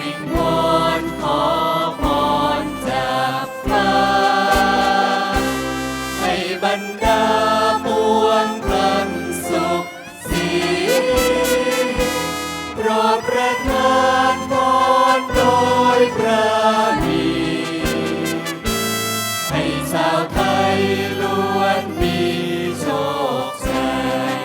วิงวอนขอพรจากพระให้บรรดาปวงพลันสุขสีโปรดประทานพรโดยพระมีให้ชาวไทยล้วนมีโชคชัย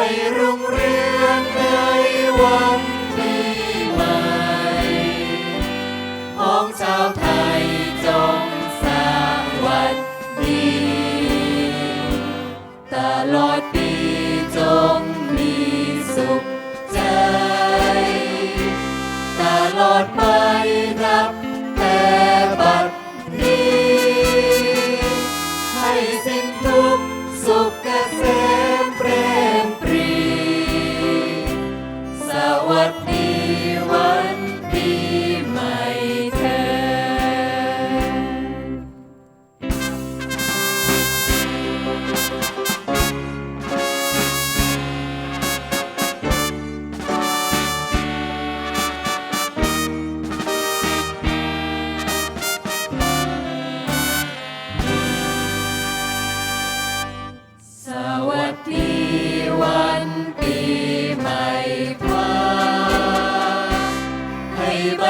ให้รุ่งเรืองในวันปีใหม่ของชาวไทย what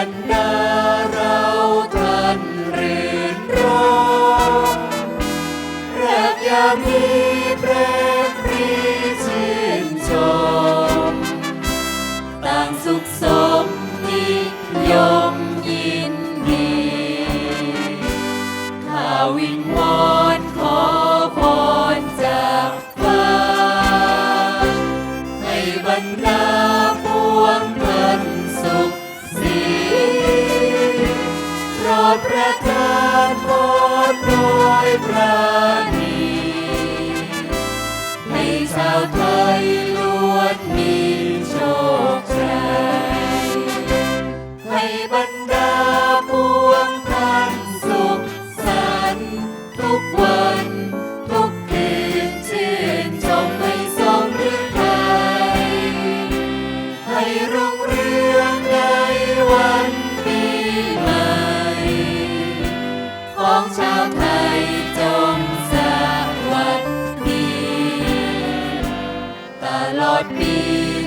รดาเราท่านเรื่นรมแรกยามีเปรปรีชื่นชมต่างสุข Thy Lord be.